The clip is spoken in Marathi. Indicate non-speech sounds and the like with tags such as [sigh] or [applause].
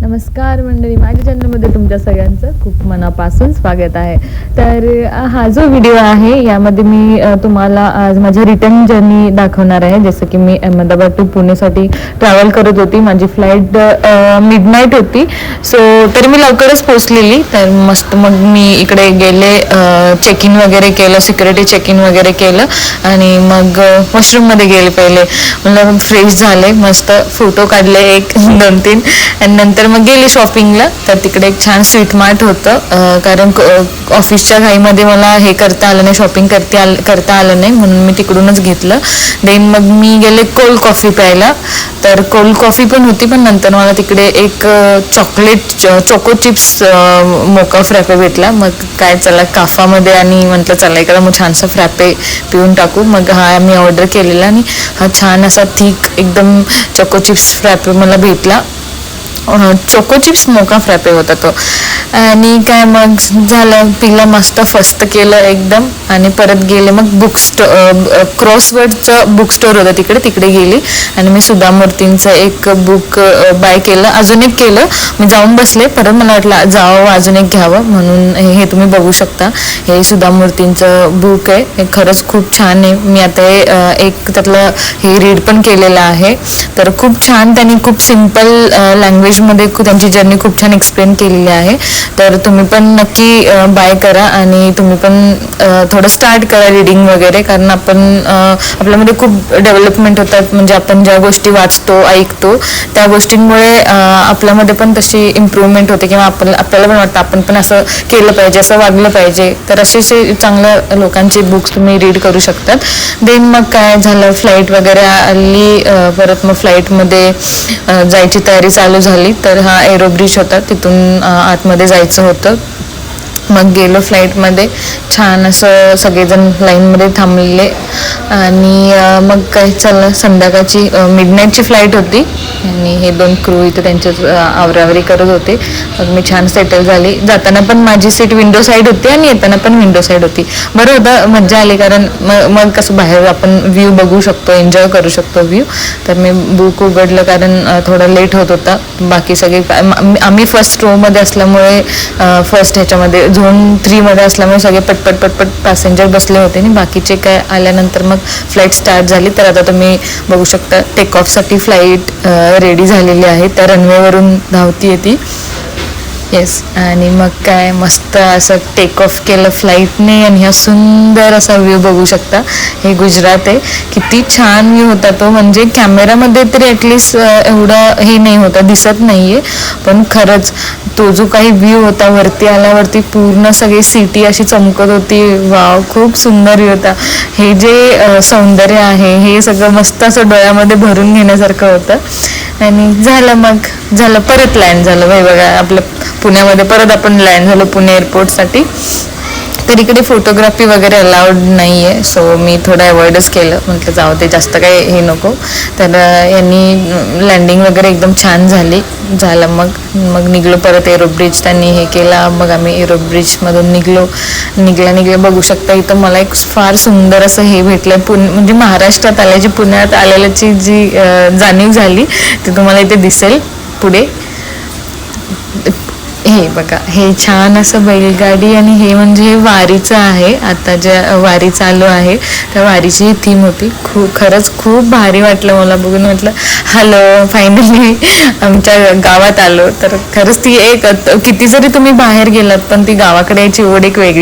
नमस्कार मंडळी माझ्या चॅनलमध्ये तुमच्या सगळ्यांचं खूप मनापासून स्वागत आहे. तर हा जो व्हिडिओ आहे यामध्ये मी तुम्हाला आज माझ्या रिटर्न जर्नी दाखवणार आहे. जसं की मी अहमदाबाद टू पुणेसाठी ट्रॅव्हल करत होती. माझी फ्लाईट मिडनाईट होती. सो तरी मी लवकरच पोचलेली तर मस्त मग मी इकडे गेले चेक इन वगैरे केलं सिक्युरिटी चेक इन वगैरे केलं आणि मग वॉशरूममध्ये गेले पहिले. मला फ्रेश झाले मस्त फोटो काढले एक दोन तीन. आणि नंतर मग गेले शॉपिंगला तर तिकडे एक छान स्वीट मार्ट होतं. कारण ऑफिसच्या घाईमध्ये मला हे करता आलं नाही शॉपिंग करता आल करता आलं नाही म्हणून मी तिकडूनच घेतलं. देन मग मी गेले कोल्ड कॉफी प्यायला. तर कोल्ड कॉफी पण होती पण नंतर मला तिकडे एक chocolate choco chips mocha frappe भेटला. मग काय चला काफामध्ये आणि म्हटलं चला इकडं मग छानसा फ्रॅपे पिऊन टाकू. मग हा मी ऑर्डर केलेला आणि हा छान असा थिक एकदम चोको चिप्स फ्रॅपे मला भेटला. चोको चिप्स मोका फ्रॅपे होता तो. आणि काय मग झालं पिला मस्त फस्त केलं एकदम आणि परत गेले मग बुक स्टो क्रॉसवर्डचं बुक स्टोर होतं तिकडे तिकडे गेली. आणि मी सुधा मूर्तींचं एक बुक बाय केलं अजून एक केलं. मी जाऊन बसले परत मला वाटलं जावं अजून एक घ्यावं म्हणून हे तुम्ही बघू शकता. हे सुधा मूर्तींचं बुक आहे. हे खरंच खूप छान आहे. मी आता हे एक त्यातलं हे रीड पण केलेलं आहे. तर खूप छान त्यांनी खूप सिंपल लँग्वेज लँग्वेजमध्ये त्यांची जर्नी खूप छान एक्सप्लेन केलेली आहे. तर तुम्ही पण नक्की बाय करा आणि तुम्ही पण थोडं स्टार्ट करा रिडिंग वगैरे कारण आपण आपल्यामध्ये खूप डेव्हलपमेंट होतात. म्हणजे आपण ज्या गोष्टी वाचतो ऐकतो त्या गोष्टींमुळे आपल्यामध्ये पण तशी इम्प्रूव्हमेंट होते किंवा आपण आपल्याला पण वाटतं आपण पण असं केलं पाहिजे असं वागलं पाहिजे. तर असे असे चांगल्या लोकांचे बुक्स तुम्ही रीड करू शकतात. देन मग काय झालं? फ्लाईट वगैरे आली परत मग फ्लाईटमध्ये जायची तयारी चालू झाली. तर हा एरो ब्रिज होता. तिथून आतमध्ये जायचं होतं. मग गेलो फ्लाईटमध्ये छान असं सगळेजण लाईनमध्ये थांबलेले. आणि मग काय चाललं संध्याकाळची मिडनाईटची फ्लाईट होती. आणि हे दोन क्रू इथे त्यांच्याच आवरावरी करत होते. मग मी छान सेटल झाली. जाताना पण माझी सीट विंडो साईड होती आणि येताना पण विंडो साईड होती. बरं होतं मज्जा आली कारण मग मग कसं बाहेर आपण व्ह्यू बघू शकतो एन्जॉय करू शकतो व्ह्यू तर मी बुक उघडलं कारण थोडं थोडा लेट होत होता. बाकी सगळे आम्ही फर्स्ट रोमध्ये असल्यामुळे फर्स्ट ह्याच्यामध्ये झोन थ्रीमध्ये असल्यामुळे सगळे पटपट पटपट पॅसेंजर बसले होते आणि बाकीचे काय आल्यानंतर मग फ्लाईट स्टार्ट झाली. तर आता तुम्ही बघू शकता टेक ऑफसाठी फ्लाईट रेडी झालेली आहे. त्या रनवेवरून धावती ती. येस आणि मग काय मस्त असं टेक ऑफ केलं फ्लाईटने आणि हा सुंदर असा व्ह्यू बघू शकता. हे गुजरात आहे. किती छान व्ह्यू होता तो. म्हणजे कॅमेरामध्ये तरी ॲटलिस्ट एवढा हे नाही होता दिसत नाहीये. पण खरंच तो जो काही व्ह्यू होता वरती आल्यावरती पूर्ण सगळी सिटी अशी चमकत होती. वाव खूप सुंदर व्ह्यू होता. हे जे सौंदर्य आहे हे सगळं मस्त असं डोळ्यामध्ये भरून घेण्यासारखं होतं. आणि झालं मग झालं परत लँड झालं. बाई बघा आपलं पुण्यामध्ये परत आपण लँड झालो पुणे एअरपोर्टसाठी तर इकडे फोटोग्राफी वगैरे अलाउड नाही आहे सो मी थोडं अवॉइडच केलं. म्हटलं जाऊ दे जास्त काही हे नको. तर यांनी लँडिंग वगैरे एकदम छान झाली. झालं मग. मग निघलो परत एरो ब्रिज त्यांनी हे केला. मग आम्ही एरो ब्रिजमधून निघलो. निघल्या निघल्या बघू शकता इथं मला एक फार सुंदर असं हे भेटलं पुण म्हणजे महाराष्ट्रात आल्याची पुण्यात आलेल्याची जी जाणीव झाली ती तुम्हाला इथे दिसेल. पुढे. हे बघा हे छान असं बैलगाडी आणि हे म्हणजे हे वारीचं आहे. आता ज्या वारी चालू आहे त्या वारीची ही थीम होती. खूप खरंच खूप भारी वाटलं मला बघून. म्हटलं हॅलो फायनली [laughs] आमच्या गावात आलो. तर खरंच ती एक किती जरी तुम्ही बाहेर गेलात पण ती गावाकडे यायची ओढ एक वेगळी